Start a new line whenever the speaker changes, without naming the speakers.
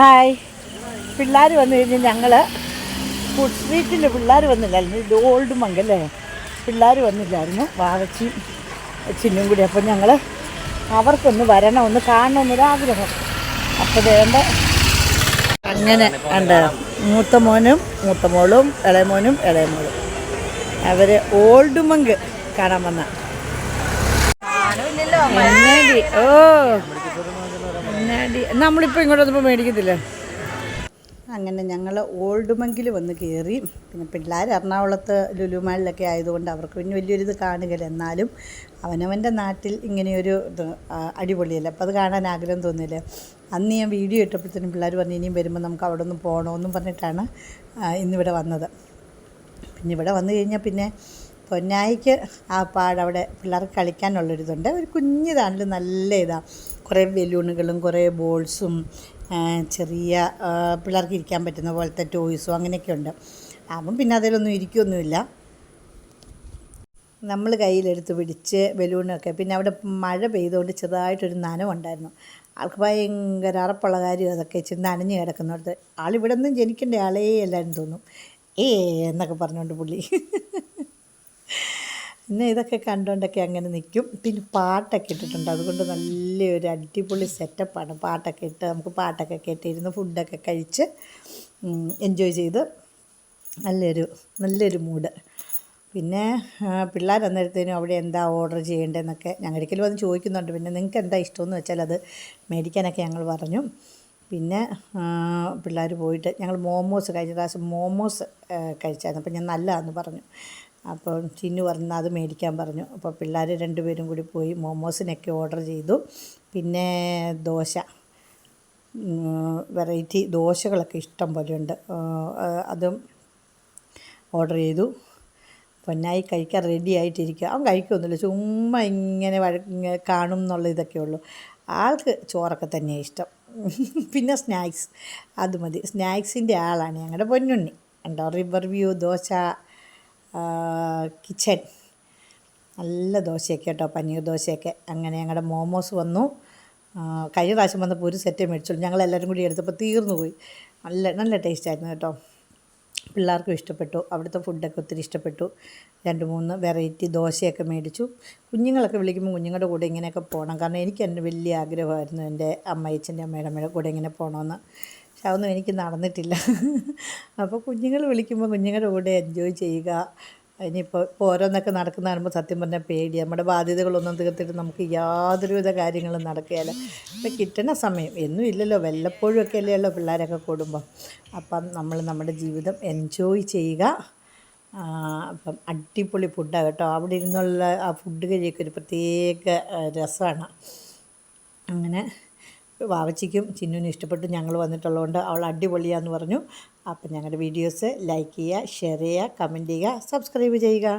Hi പിള്ളേർ വന്നു കഴിഞ്ഞാൽ ഞങ്ങൾ ഫുഡ് സ്ട്രീറ്റിൽ പിള്ളേർ വന്നില്ലായിരുന്നു. ഇത് ഓൾഡ് മങ്കല്ലേ പിള്ളേർ വന്നില്ലായിരുന്നു. വാവച്ചിയും ചിന്നും കൂടി. അപ്പോൾ ഞങ്ങൾ അവർക്കൊന്ന് വരണം ഒന്ന് കാണണമെന്നൊരാഗ്രഹം അപ്പോൾ വേണ്ട അങ്ങനെ ഉണ്ട്. മൂത്ത മോനും മൂത്ത മോളും ഇളയമോനും ഇളയമോളും അവർ ഓൾഡ് മങ്ക് കാണാൻ വന്ന. ഓ. എന്നാടി നമ്മളിപ്പോൾ ഇങ്ങോട്ട് മേടിക്കത്തില്ല? അങ്ങനെ ഞങ്ങൾ ഓൾഡ് മങ്കിൽ വന്ന് കയറി. പിന്നെ പിള്ളേർ എറണാകുളത്ത് ലുലുമാളിലൊക്കെ ആയതുകൊണ്ട് അവർക്ക് പിന്നെ വലിയൊരിത് കാണുകയില്ല. എന്നാലും അവനവന്റെ നാട്ടിൽ ഇങ്ങനെയൊരു ഇത് അടിപൊളിയല്ല. അപ്പോൾ അത് കാണാൻ ആഗ്രഹം തോന്നിയില്ല? അന്ന് ഞാൻ വീഡിയോ ഇട്ടപ്പോഴത്തേനും പിള്ളേർ പറഞ്ഞു ഇനിയും വരുമ്പോൾ നമുക്ക് അവിടെ ഒന്ന് പോകണമെന്നും പറഞ്ഞിട്ടാണ് ഇന്നിവിടെ വന്നത്. പിന്നെ ഇവിടെ വന്നു കഴിഞ്ഞാൽ പിന്നെ പൊന്നായിക്ക് ആ പാടവിടെ പിള്ളേർക്ക് കളിക്കാനുള്ളൊരിതുണ്ട്. ഒരു കുഞ്ഞിതാണെങ്കിലും നല്ല ഇതാണ് കുറേ ബലൂണുകളും കുറേ ബോൾസും ചെറിയ പിള്ളേർക്ക് ഇരിക്കാൻ പറ്റുന്ന പോലത്തെ ടോയ്സും അങ്ങനെയൊക്കെ ഉണ്ട് അപ്പം പിന്നെ അതിലൊന്നും ഇരിക്കുകയൊന്നുമില്ല നമ്മൾ കയ്യിലെടുത്ത് പിടിച്ച് ബലൂണൊക്കെ പിന്നെ അവിടെ മഴ പെയ്തുകൊണ്ട് ചെറുതായിട്ടൊരു നനവുണ്ടായിരുന്നു. ആൾക്ക് ഭയങ്കര അറപ്പുള്ള കാര്യം അതൊക്കെ ഇച്ചിരി നനഞ്ഞ് കിടക്കുന്നിടത്ത്. ആളിവിടെ നിന്നും ജനിക്കേണ്ട ആളേ എല്ലാവരും തോന്നും. ഏ എന്നൊക്കെ പറഞ്ഞുകൊണ്ട് പുള്ളി. പിന്നെ ഇതൊക്കെ കണ്ടുകൊണ്ടൊക്കെ അങ്ങനെ നിൽക്കും പിന്നെ പാട്ടൊക്കെ ഇട്ടിട്ടുണ്ട്. അതുകൊണ്ട് നല്ലൊരു അടിപൊളി സെറ്റപ്പാണ് പാട്ടൊക്കെ ഇട്ട് നമുക്ക് പാട്ടൊക്കെ കേട്ടിരുന്ന് ഫുഡൊക്കെ കഴിച്ച് എൻജോയ് ചെയ്ത് നല്ലൊരു നല്ലൊരു മൂഡ് പിന്നെ പിള്ളേർ അന്നേരത്തേനും അവിടെ എന്താ ഓർഡർ ചെയ്യേണ്ടതെന്നൊക്കെ ഞങ്ങൾ ഒരിക്കലും വന്ന് ചോദിക്കുന്നുണ്ട്. പിന്നെ നിങ്ങൾക്ക് എന്താ ഇഷ്ടമെന്ന് വെച്ചാൽ അത് മേടിക്കാനൊക്കെ ഞങ്ങൾ പറഞ്ഞു. പിന്നെ പിള്ളേർ പോയിട്ട് ഞങ്ങൾ മോമോസ് കഴിഞ്ഞ പ്രാവശ്യം മോമോസ് കഴിച്ചായിരുന്നു. അപ്പം ഞാൻ നല്ലതാണെന്ന് പറഞ്ഞു. അപ്പോൾ ചിന്നു പറഞ്ഞ അത് മേടിക്കാൻ പറഞ്ഞു. അപ്പോൾ പിള്ളേർ രണ്ടുപേരും കൂടി പോയി മോമോസിനൊക്കെ ഓർഡർ ചെയ്തു. പിന്നെ ദോശ. വെറൈറ്റി ദോശകളൊക്കെ ഇഷ്ടം പോലെയുണ്ട്. അതും ഓർഡർ ചെയ്തു. പൊന്നായി കഴിക്കാൻ റെഡി ആയിട്ടിരിക്കുക. അവൻ കഴിക്കൊന്നുമില്ല ചുമ്മാ ഇങ്ങനെ വഴ കാണും എന്നുള്ള ഇതൊക്കെ ഉള്ളൂ. ആൾക്ക് ചോറൊക്കെ തന്നെയാണ് ഇഷ്ടം. പിന്നെ സ്നാക്സ്. അത് മതി. സ്നാക്സിന്റെ ആളാണ് ഞങ്ങളുടെ പൊന്നുണ്ണി. ഉണ്ടോ റിവർ വ്യൂ ദോശ കിച്ചൻ. നല്ല ദോശയൊക്കെ കേട്ടോ പനീർ ദോശയൊക്കെ. അങ്ങനെ ഞങ്ങളുടെ മോമോസ് വന്നു. കഴിഞ്ഞ പ്രാവശ്യം വന്നപ്പോൾ ഒരു സെറ്റേ മേടിച്ചുള്ളൂ. ഞങ്ങളെല്ലാവരും കൂടി എടുത്തപ്പോൾ തീർന്നു പോയി. നല്ല നല്ല ടേസ്റ്റ് ആയിരുന്നു കേട്ടോ. പിള്ളേർക്കും ഇഷ്ടപ്പെട്ടു. അവിടുത്തെ ഫുഡൊക്കെ ഒത്തിരി ഇഷ്ടപ്പെട്ടു. രണ്ട് മൂന്ന് വെറൈറ്റി ദോശയൊക്കെ മേടിച്ചു. കുഞ്ഞുങ്ങളൊക്കെ വിളിക്കുമ്പോൾ കുഞ്ഞുങ്ങളുടെ കൂടെ ഇങ്ങനെയൊക്കെ പോകണം കാരണം എനിക്ക് എന്റെ വലിയ ആഗ്രഹമായിരുന്നു എന്റെ അമ്മയച്ഛന്റെ അമ്മയുടെ അമ്മയുടെ കൂടെ ഇങ്ങനെ പോകണമെന്ന് പക്ഷെ അതൊന്നും എനിക്ക് നടന്നിട്ടില്ല. അപ്പോൾ കുഞ്ഞുങ്ങൾ വിളിക്കുമ്പോൾ കുഞ്ഞുങ്ങളുടെ കൂടെ എൻജോയ് ചെയ്യുക. ഇനിയിപ്പോൾ ഇപ്പോൾ ഓരോന്നൊക്കെ നടക്കുന്ന കാണുമ്പോൾ സത്യം പറഞ്ഞാൽ പേടി. നമ്മുടെ ബാധ്യതകളൊന്നും തീർത്തിട്ട് നമുക്ക് യാതൊരുവിധ കാര്യങ്ങളും നടക്കുകയില്ല ഇപ്പം കിട്ടുന്ന സമയം എന്നും ഇല്ലല്ലോ. വല്ലപ്പോഴും ഒക്കെ അല്ലല്ലോ പിള്ളേരൊക്കെ കൂടുമ്പോൾ അപ്പം നമ്മൾ നമ്മുടെ ജീവിതം എൻജോയ് ചെയ്യുക. അപ്പം അടിപൊളി ഫുഡാണ് കേട്ടോ. അവിടെ ഇരുന്നുള്ള ആ ഫുഡ് കഴിയൊക്കെ ഒരു പ്രത്യേക രസമാണ്. അങ്ങനെ വാവച്ചിക്കും ചിന്നുവിനും ഇഷ്ടപ്പെട്ടു ഞങ്ങൾ വന്നിട്ടുള്ളതുകൊണ്ട് അവൾ അടിപൊളിയാന്ന് പറഞ്ഞു. അപ്പം ഞങ്ങളുടെ വീഡിയോസ് ലൈക്ക് ചെയ്യുക ഷെയർ ചെയ്യുക കമന്റ് ചെയ്യുക സബ്സ്ക്രൈബ് ചെയ്യുക.